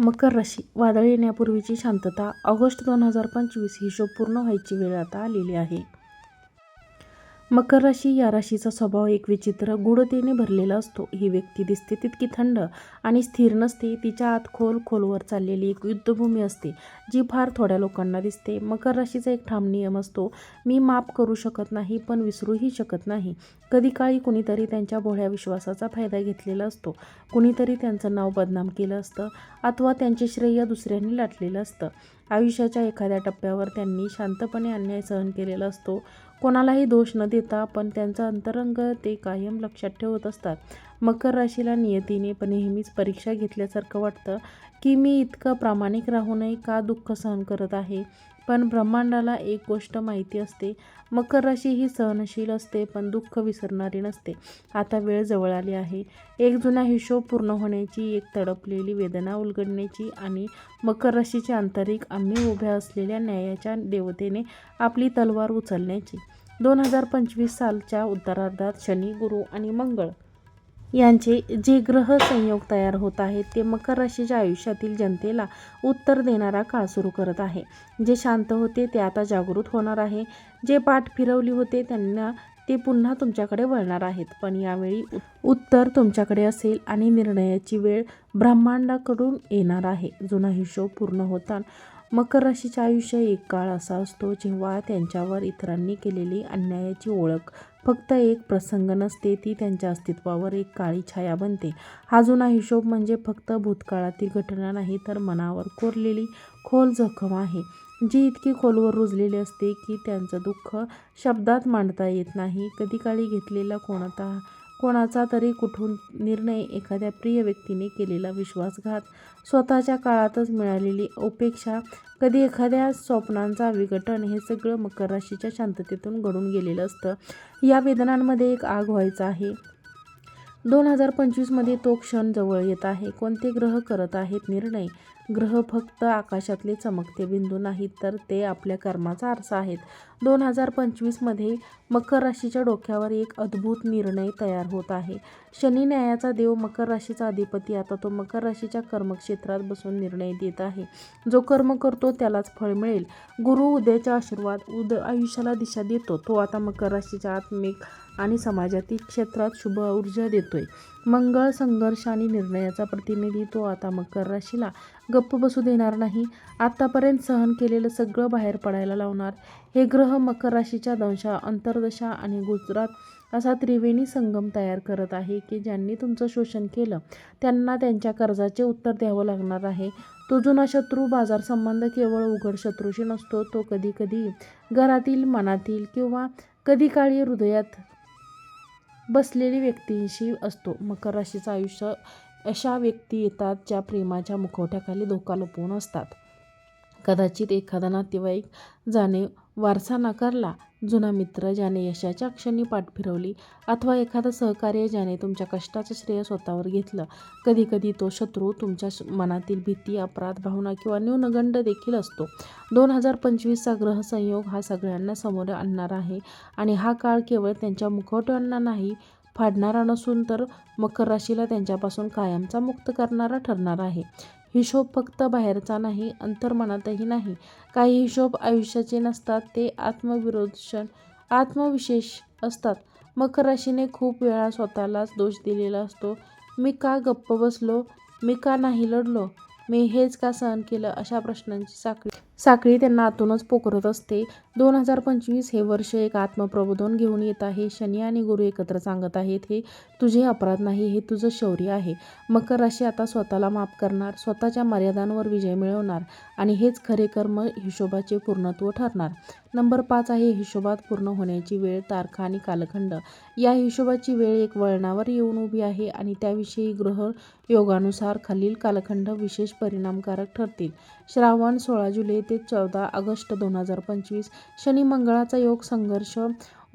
मकर राशी वादळ येण्यापूर्वीची शांतता ऑगस्ट दोन हजार पंचवीस हिशोब पूर्ण व्हायची वेळ आता आलेली आहे. मकर राशी या राशीचा स्वभाव एक विचित्र गूढतेने भरलेला असतो. ही व्यक्ती दिसते तितकी थंड आणि स्थिर नसते. तिच्या आत खोल खोलवर चाललेली एक युद्धभूमी असते जी फार थोड्या लोकांना दिसते. मकर राशीचा एक ठाम नियम असतो मी माफ करू शकत नाही पण विसरूही शकत नाही. कधी काळी कुणीतरी त्यांच्या भोळ्या विश्वासाचा फायदा घेतलेला असतो. कुणीतरी त्यांचं नाव बदनाम केलं असतं अथवा त्यांचे श्रेय दुसऱ्यांनी लाटलेलं असतं. आयुष्याच्या एखाद्या टप्प्यावर त्यांनी शांतपणे अन्याय सहन केलेला असतो. कोणालाही दोष न देता पण त्यांचा अंतरंग ते कायम लक्षात ठेवत असतात. मकर राशीला नियतीने पण नेहमीच परीक्षा घेतल्यासारखं वाटतं की मी इतकं प्रामाणिक राहूनही का दुःख सहन करत आहे? पण ब्रह्मांडाला एक गोष्ट माहिती असते मकर राशी ही सहनशील असते पण दुःख विसरणारी नसते. आता वेळ जवळ आली आहे. एक जुना हिशोब पूर्ण होण्याची एक तडपलेली वेदना उलगडण्याची आणि मकर राशीच्या आंतरिक आम्ही उभ्या असलेल्या न्यायाच्या देवतेने आपली तलवार उचलण्याची. दोन हजार पंचवीस सालच्या उत्तरार्धात शनी गुरु आणि मंगळ यांचे जे ग्रह संयोग तयार होत आहेत ते मकर राशीच्या आयुष्यातील जनतेला उत्तर देणारा काळ सुरू करत आहे. जे शांत होते ते आता जागृत होणार आहे. जे पाठ फिरवली होते त्यांना ते पुन्हा तुमच्याकडे वळणार आहेत. पण यावेळी उत्तर तुमच्याकडे असेल आणि निर्णयाची वेळ ब्रह्मांडाकडून येणार आहे. जुना हिशोब पूर्ण होता मकर राशीचे आयुष्य एक काळ असा असतो जेव्हा त्यांच्यावर इतरांनी केलेली अन्यायाची ओळख फक्त एक प्रसंग नसते ती त्यांच्या अस्तित्वावर एक काळी छाया बनते. हा जुना हिशोब म्हणजे फक्त भूतकाळातील घटना नाही तर मनावर कोरलेली खोल जखम आहे जी इतकी खोलवर रुजलेली असते की त्यांचं दुःख शब्दात मांडता येत नाही. कधी काळी घेतलेला कोणता कोणाचा तरी कुठून निर्णय एखाद्या प्रिय व्यक्तीने केलेला विश्वासघात स्वतःच्या काळातच मिळालेली अपेक्षा कधी एखाद्या स्वप्नांचा विघटन हे सगळं मकर राशीच्या शांततेतून घडून गेलेलं असतं. या वेदनांमध्ये एक आग व्हायचा आहे. दोन हजार पंचवीसमध्ये तो क्षण जवळ येत आहे. कोणते ग्रह करत आहेत निर्णय? ग्रह फक्त आकाशातले चमकते बिंदू नाहीत तर ते आपल्या कर्माचा आरसा आहेत. दोन हजार पंचवीसमध्ये मकर राशीच्या डोक्यावर एक अद्भुत निर्णय तयार होत आहे. शनी न्यायाचा देव मकर राशीचा अधिपती आता तो मकर राशीच्या कर्मक्षेत्रात बसून निर्णय देत आहे. जो कर्म करतो त्यालाच फळ मिळेल. गुरु उद्याचा आशीर्वाद उद आयुष्याला दिशा देतो. तो आता मकर राशीच्या आत्मिक आणि समाजातील क्षेत्रात शुभ ऊर्जा देतोय. मंगळ संघर्ष आणि निर्णयाचा प्रतिनिधी तो आता मकर राशीला गप्प बसू देणार नाही. आत्तापर्यंत सहन केलेलं सगळं बाहेर पडायला लावणार. हे ग्रह मकर राशीच्या दंशा अंतर्दशा आणि गुजरात असा त्रिवेणी संगम तयार करत आहे की ज्यांनी तुमचं शोषण केलं त्यांना त्यांच्या कर्जाचे उत्तर द्यावं लागणार आहे. तो जुना शत्रू बाजार संबंध केवळ उघड शत्रूशी नसतो तो कधी कधी घरातील मनातील किंवा कधी काळी हृदयात बसलेली व्यक्तींशी असतो. मकर राशीचं आयुष्य अशा व्यक्ती येतात ज्या प्रेमाच्या मुखवट्याखाली धोका लपवून असतात. कदाचित एखादा नातेवाईक जाणे वारसा नाकारला. जुना मित्र ज्याने यशाच्या क्षणी पाठ फिरवली अथवा एखादा सहकार्य ज्याने तुमच्या कष्टाचं श्रेय स्वतःवर घेतलं कधीकधी तो शत्रू तुमच्या मनातील भीती अपराध भावना किंवा न्यूनगंड देखील असतो. दोन हजार पंचवीसचा ग्रहसंयोग हा सगळ्यांना समोर आणणार आहे आणि हा काळ केवळ त्यांच्या मुखवट्यांना नाही फाडणारा नसून तर मकर राशीला त्यांच्यापासून कायमचा मुक्त करणारा ठरणार आहे. हिशोब फक्त बाहेरचा नाही अंतर्मनातही नाही. काही हिशोब आयुष्याचे नसतात ते आत्मविरोधशन आत्मविशेष असतात. मकर राशीने खूप वेळा स्वतःलाच दोष दिलेला असतो. मी का गप्प बसलो? मी का नाही लढलो? मी हेच का सहन केलं? अशा प्रश्नांची साखळी साखळी त्यांना आतूनच पोखरत असते. दोन हजार पंचवीस हे वर्ष एक आत्मप्रबोधन घेऊन येत आहे. शनी आणि गुरु एकत्र सांगत आहेत हे तुझे अपराध नाही हे तुझं शौर्य आहे. मकर राशी आता स्वतःला माफ करणार स्वतःच्या मर्यादांवर विजय मिळवणार आणि हेच खरे कर्म हिशोबाचे पूर्णत्व ठरणार. नंबर पाच आहे हिशोबात पूर्ण होण्याची वेळ तारखा आणि कालखंड. या हिशोबाची वेळ एक वळणावर येऊन उभी आहे आणि त्याविषयी ग्रह योगानुसार खालील कालखंड विशेष परिणामकारक ठरतील. श्रावण सोळा जुलै ते चौदा ऑगस्ट दोन हजार पंचवीस शनी मंगळाचा योग संघर्ष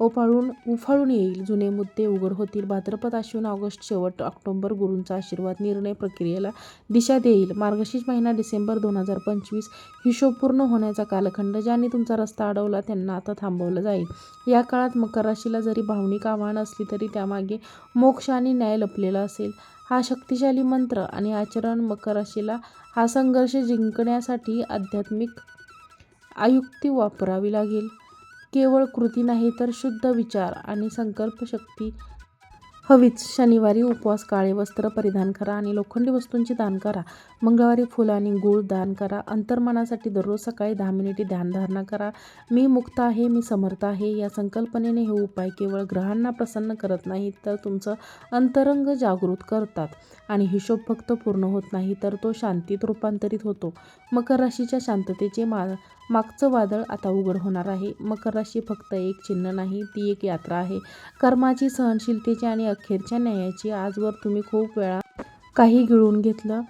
ओपाळून उफाळून येईल. जुने मुद्दे उघड होतील. भाद्रपद आश्विन ऑगस्ट शेवट ऑक्टोबर गुरूंचा आशीर्वाद निर्णय प्रक्रियेला दिशा देईल. मार्गशीर्ष महिना डिसेंबर दोन हजार पंचवीस हिशोब पूर्ण होण्याचा कालखंड ज्यांनी तुमचा रस्ता अडवला त्यांना आता थांबवलं जाईल. या काळात मकर राशीला जरी भावनिक आव्हान असली तरी त्यामागे मोक्ष आणि न्याय लपलेला असेल. हा शक्तिशाली मंत्र आणि आचरण मकर राशीला हा संघर्ष जिंकण्यासाठी आध्यात्मिक आयुक्ती वापरावी लागेल. केवळ कृती नाही तर शुद्ध विचार आणि संकल्पशक्ती हवीच शनिवारी उपवास काळे वस्त्र परिधान करा आणि लोखंडी वस्तूंची दान करा. मंगळवारी फुलं आणि गूळ दान करा. अंतर्मनासाठी दररोज सकाळी दहा मिनिटे ध्यानधारणा करा. मी मुक्त आहे मी समर्थ आहे. या संकल्पनेने हे उपाय केवळ ग्रहांना प्रसन्न करत नाहीत तर तुमचं अंतरंग जागृत करतात. आणि हिशोब फक्त पूर्ण होत नाही तर तो शांतीत रूपांतरित होतो. मकर राशीच्या शांततेचे मा मागचं वादळ आता उघड होणार आहे. मकर राशी फक्त एक चिन्ह नाही ती एक यात्रा आहे. कर्माची सहनशीलतेची आणि अखेरच्या न्यायाची आजवर तुम्ही खूप वेळा काही गिळून घेतलं.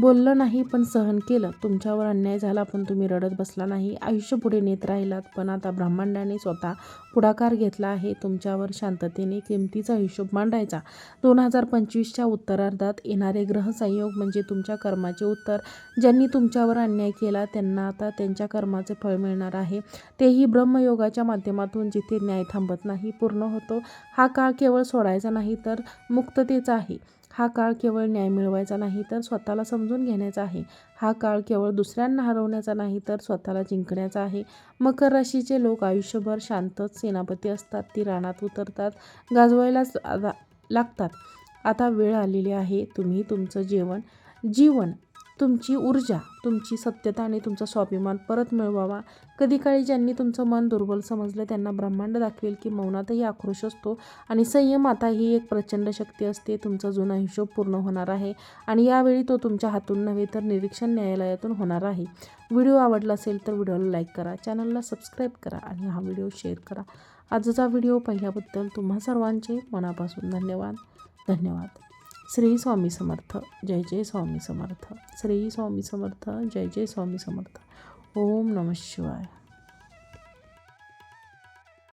बोललं नाही पण सहन केलं. तुमच्यावर अन्याय झाला पण तुम्ही रडत बसला नाही. आयुष्य पुढे नेत राहिलात पण आता ब्रह्मांडाने स्वतः पुढाकार घेतला आहे. तुमच्यावर शांततेने किमतीचा हिशोब मांडायचा. दोन हजार पंचवीसच्या उत्तरार्धात येणारे ग्रहसंयोग म्हणजे तुमच्या कर्माचे उत्तर. ज्यांनी तुमच्यावर अन्याय केला त्यांना आता त्यांच्या कर्माचे फळ मिळणार आहे. तेही ब्रह्मयोगाच्या माध्यमातून जिथे न्याय थांबत नाही पूर्ण होतो. हा काळ केवळ सोडायचा नाही तर मुक्ततेचा आहे. हा काळ केवळ न्याय मिळवायचा नाही तर स्वतःला समजून घेण्याचा आहे. हा काळ केवळ दुसऱ्यांना हरवण्याचा नाही तर स्वतःला जिंकण्याचा आहे. मकर राशीचे लोक आयुष्यभर शांतच सेनापती असतात. ती रानात उतरतात गाजवायलाच लागतात. आता वेळ आलेली आहे. तुम्ही तुमचं जेवण जीवन तुमची ऊर्जा तुमची सत्यता आणि तुमचा स्वाभिमान परत मिळवावा. कधी काळी ज्यांनी तुमचं मन दुर्बल समजलं त्यांना ब्रह्मांड दाखवेल की मौनातही आक्रोश असतो आणि संयम आता ही एक प्रचंड शक्ती असते. तुमचा जुना हिशोब पूर्ण होणार आहे आणि यावेळी तो तुमच्या हातून नव्हे तर निरीक्षण न्यायालयातून होणार आहे. व्हिडिओ आवडला असेल तर व्हिडिओला लाईक करा चॅनलला सबस्क्राईब करा आणि हा व्हिडिओ शेअर करा. आजचा व्हिडिओ पाहिल्याबद्दल तुम्हा सर्वांचे मनापासून धन्यवाद. धन्यवाद. श्री स्वामी समर्थ जय जय स्वामी समर्थ श्री स्वामी समर्थ जय जय स्वामी समर्थ. ओम नमः शिवाय.